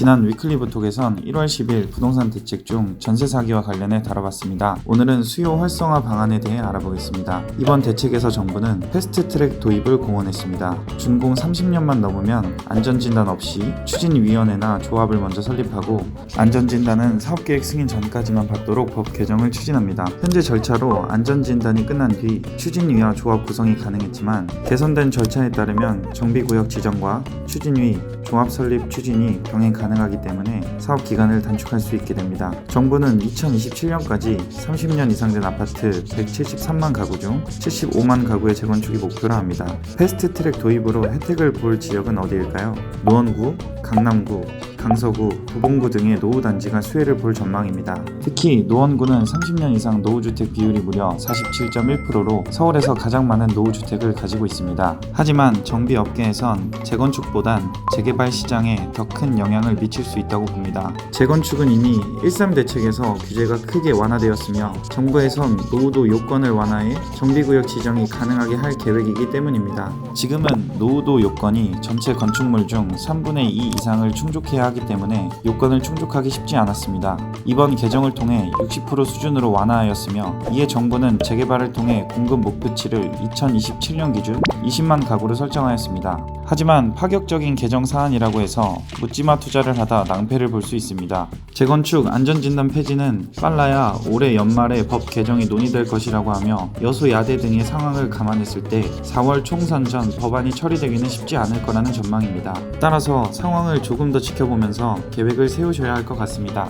지난 위클리브톡에선 1월 10일 부동산 대책 중 전세 사기와 관련해 다뤄봤습니다. 오늘은 수요 활성화 방안에 대해 알아보겠습니다. 이번 대책에서 정부는 패스트트랙 도입을 공언했습니다. 준공 30년만 넘으면 안전진단 없이 추진위원회나 조합을 먼저 설립하고 안전진단은 사업계획 승인 전까지만 받도록 법 개정을 추진합니다. 현재 절차로 안전진단이 끝난 뒤 추진위와 조합 구성이 가능했지만 개선된 절차에 따르면 정비구역 지정과 추진위, 조합 설립 추진이 병행 가능 하기 때문에 사업 기간을 단축할 수 있게 됩니다. 정부는 2027년까지 30년 이상 된 아파트 173만 가구 중 75만 가구의 재건축이 목표로 합니다. 패스트 트랙 도입으로 혜택을 볼 지역은 어디일까요? 노원구, 강남구, 강서구, 도봉구 등의 노후 단지가 수혜를 볼 전망입니다. 특히 노원구는 30년 이상 노후주택 비율이 무려 47.1%로 서울에서 가장 많은 노후주택을 가지고 있습니다. 하지만 정비 업계에선 재건축보단 재개발 시장에 더 큰 영향을 미칠 수 있다고 봅니다. 재건축은 이미 13 대책에서 규제가 크게 완화되었으며 정부에선 노후도 요건을 완화해 정비구역 지정이 가능하게 할 계획이기 때문입니다. 지금은 노후도 요건이 전체 건축물 중 3분의 2 이상을 충족해야 하기 때문에 요건을 충족하기 쉽지 않았습니다. 이번 개정을 통해 60% 수준으로 완화하였으며 이에 정부는 재개발을 통해 공급 목표치를 2027년 기준 20만 가구로 설정하였습니다. 하지만 파격적인 개정 사안이라고 해서 묻지마 투자를 하다 낭패를 볼 수 있습니다. 재건축 안전진단 폐지는 빨라야 올해 연말에 법 개정이 논의될 것이라고 하며 여소 야대 등의 상황을 감안했을 때 4월 총선 전 법안이 처리되기는 쉽지 않을 거라는 전망입니다. 따라서 상황을 조금 더 지켜보면서 계획을 세우셔야 할 것 같습니다.